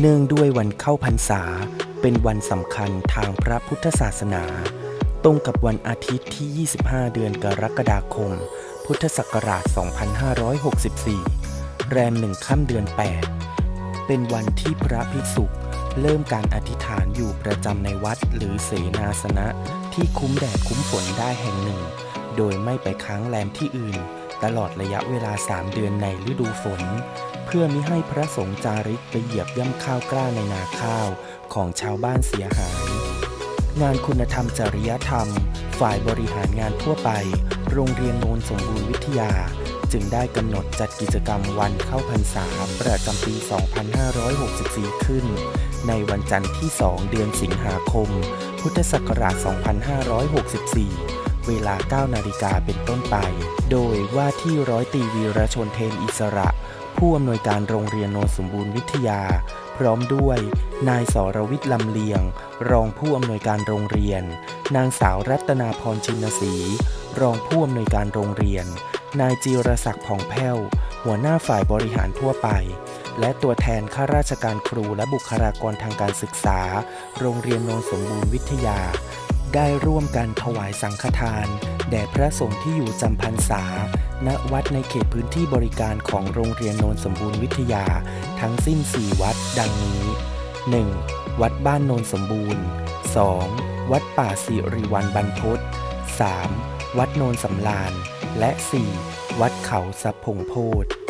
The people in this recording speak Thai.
เนื่องด้วยวันเข้าพรรษา เป็นวันสำคัญทางพระพุทธศาสนา ตรงกับวันอาทิตย์ที่ 25 เดือนกรกฎาคม พุทธศักราช 2564 แรมหนึ่งค่ำเดือน 8 เป็นวันที่พระภิกษุเริ่มการอธิษฐานอยู่ประจำในวัดหรือเสนาสนะที่คุ้มแดดคุ้มฝนได้แห่งหนึ่ง โดยไม่ไปค้างแรมที่อื่น ตลอดระยะเวลา 3 เดือนในฤดูฝน พื่อมิให้พระสงฆ์จาริกไปเหยียบย่ำข้าวกล้าในนาข้าวของชาวบ้านเสียหาย งานคุณธรรมจริยธรรม ฝ่ายบริหารงานทั่วไป โรงเรียนโนนสมบูรณ์วิทยา จึงได้กำหนดจัดกิจกรรมวันเข้าพรรษาประจำปี 2564 ขึ้น ในวันจันทร์ที่ 2 เดือนสิงหาคม พุทธศักราช 2564เวลา 9 นาฬิกาเป็นต้นไป โดยว่าที่ร้อยตรีวีรชนเทนอิสระ ผู้อำนวยการโรงเรียนโนนสมบูรณ์วิทยา พร้อมด้วย นายสรวิทย์ลำเลียง รองผู้อำนวยการโรงเรียน นางสาวรัตนาพรชินศรีรองผู้อำนวยการโรงเรียน นายจีรศักดิ์ผ่องแผ้ว หัวหน้าฝ่ายบริหารทั่วไป และตัวแทนข้าราชการครูและบุคลากรทางการศึกษา โรงเรียนโนนสมบูรณ์วิทยา ได้ร่วมกันถวายสังฆทาน แด่พระสงฆ์ที่อยู่จำพรรษา ณ วัดในเขตพื้นที่บริการของโรงเรียนโนนสมบูรณ์วิทยา ทั้งสิ้น 4 วัดดังนี้ 1. วัดบ้านโนนสมบูรณ์ 2. วัดป่าสิริวันบรรพต 3. วัดโนนสำลาน และ 4. วัดเขาสับพงโพธิ์